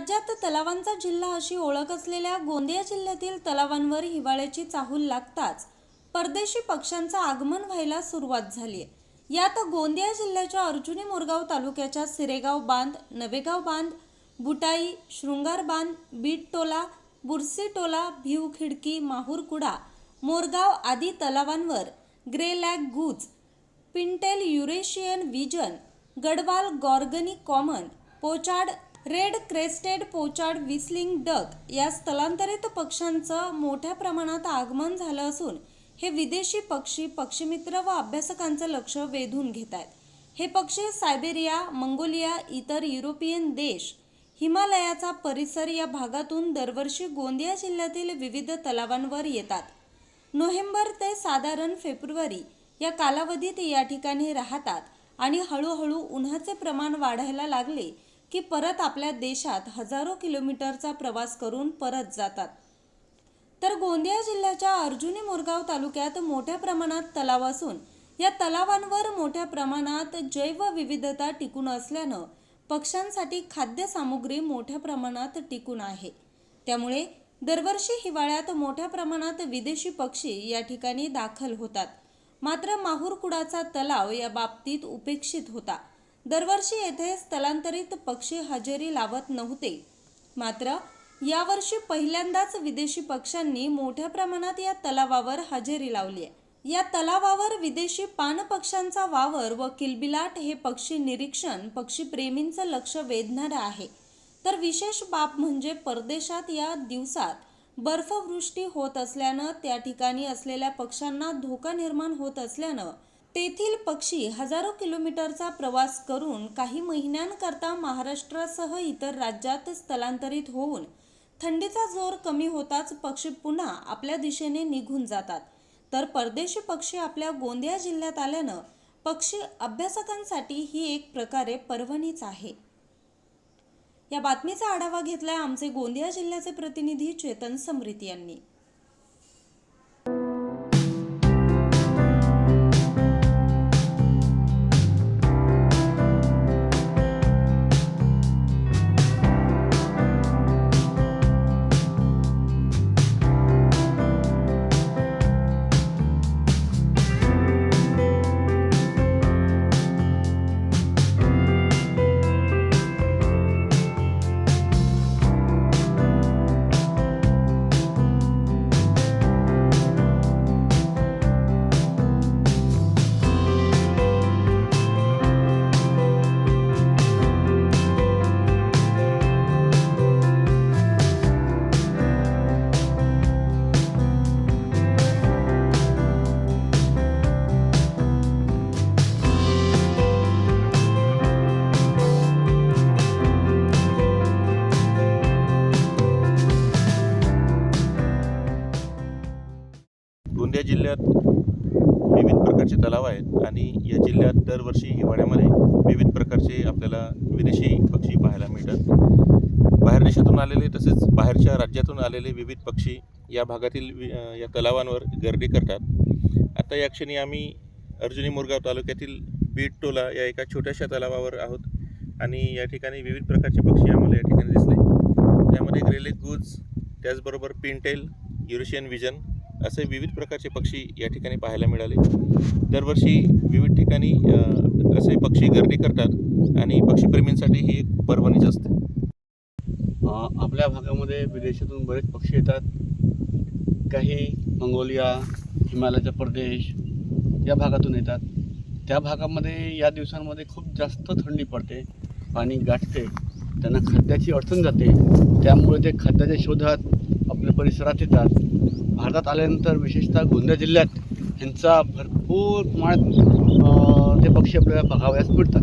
राज्यात तलावांचा जिल्हा अशी ओळख असलेल्या गोंदिया जिल्ह्यातील तलावांवर हिवाळ्याची चाहूल लागताच परदेशी पक्ष्यांचं आगमन व्हायला सुरुवात झाली आहे यात गोंदिया जिल्ह्याच्या अर्जुनी मोरगाव तालुक्याच्या सिरेगाव बांध नवेगाव बांध बुटाई शृंगार बांध बीट टोला बुरसी टोला भिव खिडकी माहूरकुडा मोरगाव आदी तलावांवर grey lag goose pintail Eurasian wigeon gadwall garganey common pochard red crested pochard whistling duck या स्थलांतरित पक्ष्यांचं मोठ्या प्रमाणात आगमन झालं असून हे विदेशी पक्षी पक्षीमित्र व अभ्यासकांचं लक्ष वेधून घेत आहेत. हे पक्षी सायबेरिया मंगोलिया इतर युरोपियन देश हिमालयाचा परिसर या भागातून दरवर्षी गोंदिया जिल्ह्यातील विविध तलावांवर येतात. नोव्हेंबर ते साधारण फेब्रुवारी या कालावधीत या ठिकाणी राहतात आणि हळूहळू उन्हाचे प्रमाण वाढायला लागले की परत आपल्या देशात हजारो किलोमीटरचा प्रवास करून परत जातात. तर गोंदिया जिल्ह्याच्या अर्जुनी मोरगाव तालुक्यात मोठ्या प्रमाणात तलाव असून या तलावांवर मोठ्या प्रमाणात जैवविविधता टिकून असल्यानं पक्ष्यांसाठी खाद्यसामुग्री मोठ्या प्रमाणात टिकून आहे. त्यामुळे दरवर्षी हिवाळ्यात मोठ्या प्रमाणात विदेशी पक्षी या ठिकाणी दाखल होतात. मात्र माहूरकुडाचा तलाव या बाबतीत उपेक्षित होता. दरवर्षी येथे स्थलांतरित पक्षी हजेरी लावत नव्हते. मात्र यावर्षी पहिल्यांदाच विदेशी पक्ष्यांनी मोठ्या प्रमाणात या तलावावर हजेरी लावली आहे या तलावावर विदेशी पानपक्ष्यांचा वावर व किलबिलाट हे पक्षी निरीक्षण पक्षीप्रेमींचं लक्ष वेधणारं आहे. तर विशेष बाब म्हणजे परदेशात या दिवसात बर्फवृष्टी होत असल्यानं त्या ठिकाणी असलेल्या पक्ष्यांना धोका निर्माण होत असल्यानं तेथील पक्षी हजारो किलोमीटरचा प्रवास करून काही महिन्यांकरता महाराष्ट्रासह इतर राज्यात स्थलांतरित होऊन थंडीचा जोर कमी होताच पक्षी पुन्हा आपल्या दिशेने निघून जातात. तर परदेशी पक्षी आपल्या गोंदिया जिल्ह्यात आल्यानं पक्षी अभ्यासकांसाठी ही एक प्रकारे पर्वणीच आहे. या बातमीचा आढावा घेतलाय आमचे गोंदिया जिल्ह्याचे प्रतिनिधी चेतन समृती यांनी. विविध प्रकारचे तलाव आहेत आणि या जिल्ह्यात दरवर्षी हिवाळ्यामध्ये विविध प्रकारचे आपल्याला विदेशी पक्षी पाहायला मिळतात. बाहेर देशातून आलेले तसेच बाहेरच्या राज्यातून आलेले विविध पक्षी या भागातील वि- या तलावांवर गर्दी करतात. आता या क्षणी आम्ही अर्जुनी मुरगाव तालुक्यातील बीट टोला या एका छोट्याशा तलावावर आहोत आणि या ठिकाणी विविध प्रकारचे पक्षी आम्हाला या ठिकाणी दिसले. त्यामध्ये ग्रेलेक गुज त्याचबरोबर पिंटेल युरेशियन विजन असे विविध प्रकारचे पक्षी या ठिकाणी पाहायला मिळाले. दरवर्षी विविध ठिकाणी असे पक्षी गर्दी करतात आणि पक्षीप्रेमींसाठी ही एक पर्वणीच असते. आपल्या भागामध्ये विदेशातून बरेच पक्षी येतात. काही मंगोलिया हिमालयाचा प्रदेश या भागातून येतात. त्या भागामध्ये या दिवसांमध्ये खूप जास्त थंडी पडते पाणी गाठते. त्यांना खाद्याची अडचण जाते. त्यामुळे ते खाद्याच्या शोधात आपल्या परिसरात येतात. भारतात आल्यानंतर विशेषतः गोंदिया जिल्ह्यात ह्यांचा भरपूर प्रमाणात ते पक्षी आपल्याला बघावयास मिळतात.